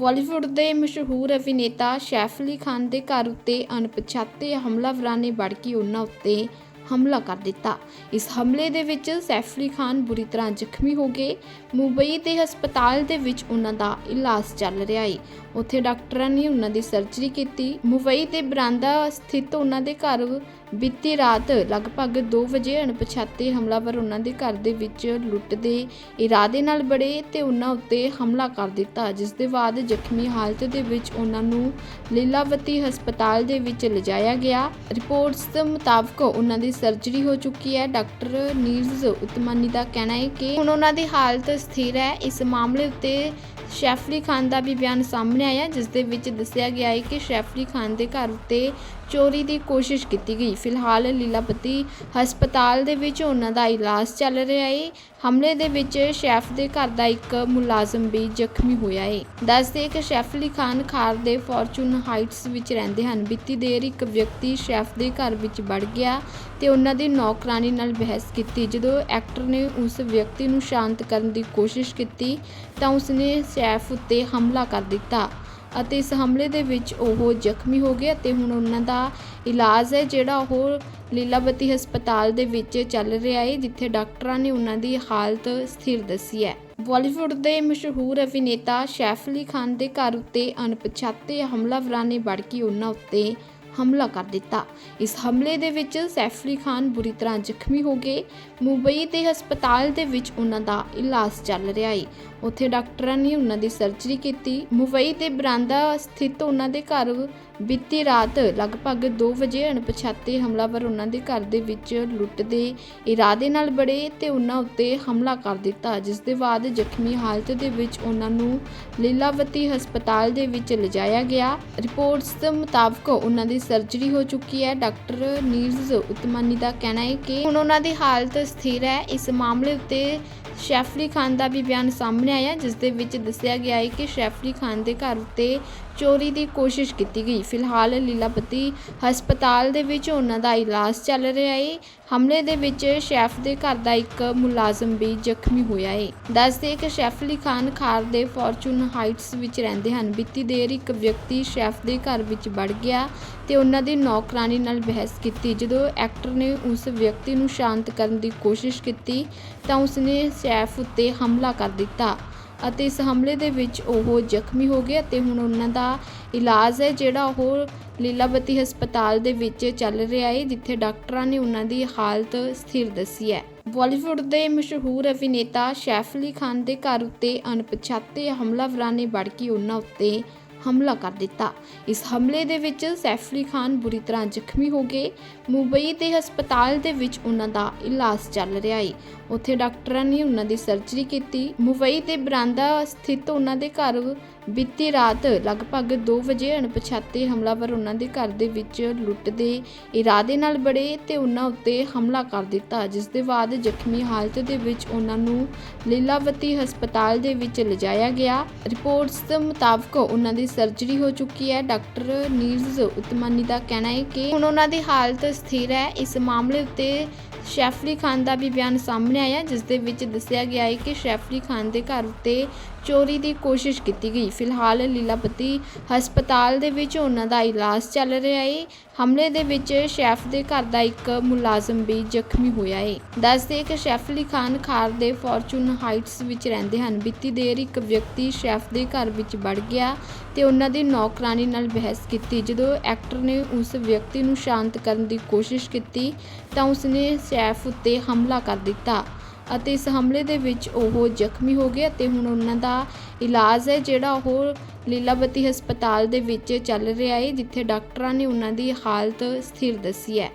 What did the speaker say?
ਬਾਲੀਵੁੱਡ ਦੇ ਮਸ਼ਹੂਰ ਅਭਿਨੇਤਾ ਸੈਫ ਅਲੀ ਖਾਨ ਦੇ ਘਰ ਉੱਤੇ ਅਣਪਛਾਤੇ ਹਮਲਾਵਰਾਂ ਨੇ ਵੜ ਕੇ ਉਹਨਾਂ ਉੱਤੇ ਹਮਲਾ ਕਰ ਦਿੱਤਾ। ਇਸ ਹਮਲੇ ਦੇ ਵਿੱਚ ਸੈਫ ਅਲੀ ਖਾਨ ਬੁਰੀ ਤਰ੍ਹਾਂ ਜ਼ਖਮੀ ਹੋ ਗਏ। ਮੁੰਬਈ ਦੇ ਹਸਪਤਾਲ ਦੇ ਵਿੱਚ ਉਹਨਾਂ ਦਾ ਇਲਾਜ ਚੱਲ ਰਿਹਾ ਹੈ ਉੱਥੇ ਡਾਕਟਰਾਂ ਨੇ ਉਹਨਾਂ ਦੀ ਸਰਜਰੀ ਕੀਤੀ। ਮੁੰਬਈ ਦੇ ਬਰਾਂਦਾ ਸਥਿਤ ਉਹਨਾਂ ਦੇ ਘਰ ਬੀਤੀ ਰਾਤ ਲਗਭਗ 2 ਵਜੇ ਅਣਪਛਾਤੇ ਹਮਲਾਵਰ ਉਹਨਾਂ ਦੇ ਘਰ ਦੇ ਵਿੱਚ ਲੁੱਟ ਦੇ ਇਰਾਦੇ ਨਾਲ ਬੜੇ ਤੇ ਉਹਨਾਂ ਉੱਤੇ ਹਮਲਾ ਕਰ ਦਿੱਤਾ, ਜਿਸ ਦੇ ਬਾਅਦ ਜ਼ਖਮੀ ਹਾਲਤ ਦੇ ਵਿੱਚ ਉਹਨਾਂ ਨੂੰ ਲੀਲਾਵਤੀ ਹਸਪਤਾਲ ਦੇ ਵਿੱਚ ਲਿਜਾਇਆ ਗਿਆ। ਰਿਪੋਰਟਸ ਦੇ ਮੁਤਾਬਕ ਉਹਨਾਂ ਦੀ ਸਰਜਰੀ ਹੋ ਚੁੱਕੀ ਹੈ। ਡਾਕਟਰ ਨੀਰਜ਼ ਉਤਮਾਨੀ ਦਾ ਕਹਿਣਾ ਹੈ ਕਿ ਹੁਣ ਉਹਨਾਂ ਦੀ ਹਾਲਤ ਸਥਿਰ ਹੈ। ਇਸ ਮਾਮਲੇ ਉੱਤੇ ਸ਼ੈਫਲੀ ਖਾਨ ਦਾ ਵੀ ਬਿਆਨ ਸਾਹਮਣੇ ਆਇਆ, ਜਿਸ ਦੇ ਵਿੱਚ ਦੱਸਿਆ ਗਿਆ ਹੈ ਕਿ ਸ਼ੈਫਲੀ ਖਾਨ ਦੇ ਘਰ ਉੱਤੇ ਚੋਰੀ ਦੀ ਕੋਸ਼ਿਸ਼ ਕੀਤੀ ਗਈ। ਫਿਲਹਾਲ ਲੀਲਾਪਤੀ ਹਸਪਤਾਲ ਦੇ ਵਿੱਚ ਉਹਨਾਂ ਦਾ ਇਲਾਜ ਚੱਲ ਰਿਹਾ ਹੈ ਹਮਲੇ ਦੇ ਵਿੱਚ ਸ਼ੈਫ ਦੇ ਘਰ ਦਾ ਇੱਕ ਮੁਲਾਜ਼ਮ ਵੀ ਜ਼ਖਮੀ ਹੋਇਆ ਹੈ ਦੱਸਦੇ ਕਿ ਸ਼ੈਫ ਅਲੀ ਖਾਨ ਖਾਰ ਦੇ ਫੋਰਚੂਨ ਹਾਈਟਸ ਵਿੱਚ ਰਹਿੰਦੇ ਹਨ। ਬੀਤੀ ਦੇਰ ਇੱਕ ਵਿਅਕਤੀ ਸ਼ੈਫ ਦੇ ਘਰ ਵਿੱਚ ਵੜ ਗਿਆ ਤੇ ਉਹਨਾਂ ਦੀ ਨੌਕਰਾਨੀ ਨਾਲ ਬਹਿਸ ਕੀਤੀ। ਜਦੋਂ ਐਕਟਰ ਨੇ ਉਸ ਵਿਅਕਤੀ ਨੂੰ ਸ਼ਾਂਤ ਕਰਨ ਦੀ ਕੋਸ਼ਿਸ਼ ਕੀਤੀ ਤਾਂ ਉਸਨੇ ਸ਼ੈਫ ਉੱਤੇ ਹਮਲਾ ਕਰ ਦਿੱਤਾ। ਅਤੇ ਇਸ ਹਮਲੇ ਦੇ ਵਿੱਚ ਉਹ ਜ਼ਖਮੀ ਹੋ ਗਏ ਅਤੇ ਹੁਣ ਉਹਨਾਂ ਦਾ ਇਲਾਜ ਹੈ, ਜਿਹੜਾ ਉਹ ਲੀਲਾਵਤੀ ਹਸਪਤਾਲ ਦੇ ਵਿੱਚ ਚੱਲ ਰਿਹਾ ਹੈ, ਜਿੱਥੇ ਡਾਕਟਰਾਂ ਨੇ ਉਹਨਾਂ ਦੀ ਹਾਲਤ ਸਥਿਰ ਦੱਸੀ ਹੈ। ਬਾਲੀਵੁੱਡ ਦੇ ਮਸ਼ਹੂਰ ਅਭਿਨੇਤਾ ਸੈਫ ਅਲੀ ਖਾਨ ਦੇ ਘਰ ਉੱਤੇ ਅਣਪਛਾਤੇ ਹਮਲਾਵਰਾਂ ਨੇ ਵੜ ਕੇ ਉਹਨਾਂ ਉੱਤੇ ਹਮਲਾ ਕਰ ਦਿੱਤਾ। ਇਸ ਹਮਲੇ ਦੇ ਵਿੱਚ ਸੈਫਲੀ ਖਾਨ ਬੁਰੀ ਤਰ੍ਹਾਂ ਜ਼ਖਮੀ ਹੋ ਗਏ। ਮੁੰਬਈ ਦੇ ਹਸਪਤਾਲ ਦੇ ਵਿੱਚ ਉਹਨਾਂ ਦਾ ਇਲਾਜ ਚੱਲ ਰਿਹਾ ਹੈ ਉੱਥੇ ਡਾਕਟਰਾਂ ਨੇ ਉਹਨਾਂ ਦੀ ਸਰਜਰੀ ਕੀਤੀ। ਮੁੰਬਈ ਦੇ ਬਰਾਂਦਾ ਸਥਿਤ ਉਹਨਾਂ ਦੇ ਘਰ ਬੀਤੀ ਰਾਤ ਲਗਭਗ 2 ਵਜੇ ਅਣਪਛਾਤੇ ਹਮਲਾਵਰ ਉਹਨਾਂ ਦੇ ਘਰ ਦੇ ਵਿੱਚ ਲੁੱਟ ਦੇ ਇਰਾਦੇ ਨਾਲ ਬੜੇ ਤੇ ਉਹਨਾਂ ਉੱਤੇ ਹਮਲਾ ਕਰ ਦਿੱਤਾ, ਜਿਸ ਦੇ ਬਾਅਦ ਜ਼ਖਮੀ ਹਾਲਤ ਦੇ ਵਿੱਚ ਉਹਨਾਂ ਨੂੰ ਲੀਲਾਵਤੀ ਹਸਪਤਾਲ ਦੇ ਵਿੱਚ ਲਿਜਾਇਆ ਗਿਆ। ਰਿਪੋਰਟਸ ਦੇ ਮੁਤਾਬਕ ਉਹਨਾਂ ਦੀ ਸਰਜਰੀ ਹੋ ਚੁੱਕੀ ਹੈ। ਡਾਕਟਰ ਨੀਰਜ਼ ਉਤਮਾਨੀ ਦਾ ਕਹਿਣਾ ਹੈ ਕਿ ਹੁਣ ਉਹਨਾਂ ਦੀ ਹਾਲਤ ਸਥਿਰ ਹੈ। ਇਸ ਮਾਮਲੇ ਉੱਤੇ ਸ਼ੈਫਲੀ ਖਾਨ ਦਾ ਵੀ ਬਿਆਨ ਸਾਹਮਣੇ ਆਇਆ, ਜਿਸ ਦੇ ਵਿੱਚ ਦੱਸਿਆ ਗਿਆ ਹੈ ਕਿ ਸ਼ੈਫਲੀ ਖਾਨ ਦੇ ਘਰ ਉੱਤੇ ਚੋਰੀ ਦੀ ਕੋਸ਼ਿਸ਼ ਕੀਤੀ ਗਈ। ਫਿਲਹਾਲ ਲੀਲਾਪਤੀ ਹਸਪਤਾਲ ਦੇ ਵਿੱਚ ਉਹਨਾਂ ਦਾ ਇਲਾਜ ਚੱਲ ਰਿਹਾ ਹੈ। ਹਮਲੇ ਦੇ ਵਿੱਚ ਸ਼ੈਫ ਦੇ ਘਰ ਦਾ ਇੱਕ ਮੁਲਾਜ਼ਮ ਵੀ ਜ਼ਖਮੀ ਹੋਇਆ ਹੈ। ਦੱਸਦੇ ਕਿ ਸ਼ੈਫ ਅਲੀ ਖਾਨ ਖਾਰ ਦੇ ਫੋਰਚੂਨ ਹਾਈਟਸ ਵਿੱਚ ਰਹਿੰਦੇ ਹਨ। ਬੀਤੀ ਦੇਰ ਇੱਕ ਵਿਅਕਤੀ ਸ਼ੈਫ ਦੇ ਘਰ ਵਿੱਚ ਵੜ ਗਿਆ ਤੇ ਉਹਨਾਂ ਦੀ ਨੌਕਰਾਨੀ ਨਾਲ ਬਹਿਸ ਕੀਤੀ। ਜਦੋਂ ਐਕਟਰ ਨੇ ਉਸ ਵਿਅਕਤੀ ਨੂੰ ਸ਼ਾਂਤ ਕਰਨ ਦੀ ਕੋਸ਼ਿਸ਼ ਕੀਤੀ ਤਾਂ ਉਸਨੇ ਸ਼ੈਫ ਉੱਤੇ ਹਮਲਾ ਕਰ ਦਿੱਤਾ ਅਤੇ ਇਸ ਹਮਲੇ ਦੇ ਵਿੱਚ ਉਹ ਜ਼ਖਮੀ ਹੋ ਗਿਆ ਤੇ ਹੁਣ ਉਹਨਾਂ ਦਾ ਇਲਾਜ ਹੈ ਜਿਹੜਾ ਉਹ ਲੀਲਾਵਤੀ ਹਸਪਤਾਲ ਦੇ ਵਿੱਚ ਚੱਲ ਰਿਹਾ ਹੈ, ਜਿੱਥੇ ਡਾਕਟਰਾਂ ਨੇ ਉਹਨਾਂ ਦੀ ਹਾਲਤ ਸਥਿਰ ਦੱਸੀ ਹੈ। ਬਾਲੀਵੁੱਡ ਦੇ ਮਸ਼ਹੂਰ ਅਭਿਨੇਤਾ ਸੈਫ ਅਲੀ ਖਾਨ ਦੇ ਘਰ ਉੱਤੇ ਅਣਪਛਾਤੇ ਹਮਲਾਵਰਾਂ ਨੇ ਵੜ ਕੇ ਉਹਨਾਂ ਉੱਤੇ ਹਮਲਾ ਕਰ ਦਿੱਤਾ। ਇਸ ਹਮਲੇ ਦੇ ਵਿੱਚ ਸੈਫਲੀ ਖਾਨ ਬੁਰੀ ਤਰ੍ਹਾਂ ਜ਼ਖਮੀ ਹੋ ਗਏ। ਮੁੰਬਈ ਦੇ ਹਸਪਤਾਲ ਦੇ ਵਿੱਚ ਉਹਨਾਂ ਦਾ ਇਲਾਜ ਚੱਲ ਰਿਹਾ ਹੈ ਉੱਥੇ ਡਾਕਟਰਾਂ ਨੇ ਉਹਨਾਂ ਦੀ ਸਰਜਰੀ ਕੀਤੀ। ਮੁੰਬਈ ਦੇ ਬਰਾਂਦਾ ਸਥਿਤ ਉਹਨਾਂ ਦੇ ਘਰ ਬੀਤੀ ਰਾਤ ਲਗਭਗ 2 ਵਜੇ ਅਣਪਛਾਤੇ ਹਮਲਾਵਰ ਉਹਨਾਂ ਦੇ ਘਰ ਦੇ ਵਿੱਚ ਲੁੱਟ ਦੇ ਇਰਾਦੇ ਨਾਲ ਬੜੇ ਤੇ ਉਹਨਾਂ ਉੱਤੇ ਹਮਲਾ ਕਰ ਦਿੱਤਾ, ਜਿਸ ਦੇ ਬਾਅਦ ਜ਼ਖਮੀ ਹਾਲਤ ਦੇ ਵਿੱਚ ਉਹਨਾਂ ਨੂੰ ਲੀਲਾਵਤੀ ਹਸਪਤਾਲ ਦੇ ਵਿੱਚ ਲਿਜਾਇਆ ਗਿਆ। ਰਿਪੋਰਟਸ ਦੇ ਮੁਤਾਬਕ ਉਹਨਾਂ ਦੀ ਸਰਜਰੀ ਹੋ ਚੁੱਕੀ ਹੈ। ਡਾਕਟਰ ਨੀਰਜ਼ ਉਤਮਾਨੀ ਦਾ ਕਹਿਣਾ ਹੈ ਕਿ ਹੁਣ ਉਹਨਾਂ ਦੀ ਹਾਲਤ ਸਥਿਰ ਹੈ। ਇਸ ਮਾਮਲੇ ਉੱਤੇ ਸ਼ੈਫਲੀ ਖਾਨ ਦਾ ਵੀ ਬਿਆਨ ਸਾਹਮਣੇ ਆਇਆ, ਜਿਸ ਦੇ ਵਿੱਚ ਦੱਸਿਆ ਗਿਆ ਹੈ ਕਿ ਸ਼ੈਫਲੀ ਖਾਨ ਦੇ ਘਰ ਉੱਤੇ ਚੋਰੀ ਦੀ ਕੋਸ਼ਿਸ਼ ਕੀਤੀ ਗਈ। ਫਿਲਹਾਲ ਲੀਲਾਪਤੀ ਹਸਪਤਾਲ ਦੇ ਵਿੱਚ ਉਹਨਾਂ ਦਾ ਇਲਾਜ ਚੱਲ ਰਿਹਾ ਏ। ਹਮਲੇ ਦੇ ਵਿੱਚ ਸ਼ੈਫ ਦੇ ਘਰ ਦਾ ਇੱਕ ਮੁਲਾਜ਼ਮ ਵੀ ਜ਼ਖਮੀ ਹੋਇਆ ਏ। ਦੱਸਦੇ ਕਿ ਸ਼ੈਫ ਅਲੀ ਖਾਨ ਖਾਰ ਦੇ ਫੋਰਚੂਨ ਹਾਈਟਸ ਵਿੱਚ ਰਹਿੰਦੇ ਹਨ। ਬੀਤੀ ਦੇਰ ਇੱਕ ਵਿਅਕਤੀ ਸ਼ੈਫ ਦੇ ਘਰ ਵਿੱਚ ਵੜ ਗਿਆ ਤੇ ਉਹਨਾਂ ਦੀ ਨੌਕਰਾਨੀ ਨਾਲ ਬਹਿਸ ਕੀਤੀ। ਜਦੋਂ ਐਕਟਰ ਨੇ ਉਸ ਵਿਅਕਤੀ ਨੂੰ ਸ਼ਾਂਤ ਕਰਨ ਦੀ ਕੋਸ਼ਿਸ਼ ਕੀਤੀ ਤਾਂ ਉਸਨੇ ਸ਼ੈਫ ਉੱਤੇ ਹਮਲਾ ਕਰ ਦਿੱਤਾ। ਅਤੇ ਇਸ ਹਮਲੇ ਦੇ ਵਿੱਚ ਉਹ ਜ਼ਖਮੀ ਹੋ ਗਏ ਅਤੇ ਹੁਣ ਉਹਨਾਂ ਦਾ ਇਲਾਜ ਹੈ ਜਿਹੜਾ ਉਹ ਲੀਲਾਵਤੀ ਹਸਪਤਾਲ ਦੇ ਵਿੱਚ ਚੱਲ ਰਿਹਾ ਹੈ, ਜਿੱਥੇ ਡਾਕਟਰਾਂ ਨੇ ਉਹਨਾਂ ਦੀ ਹਾਲਤ ਸਥਿਰ ਦੱਸੀ ਹੈ।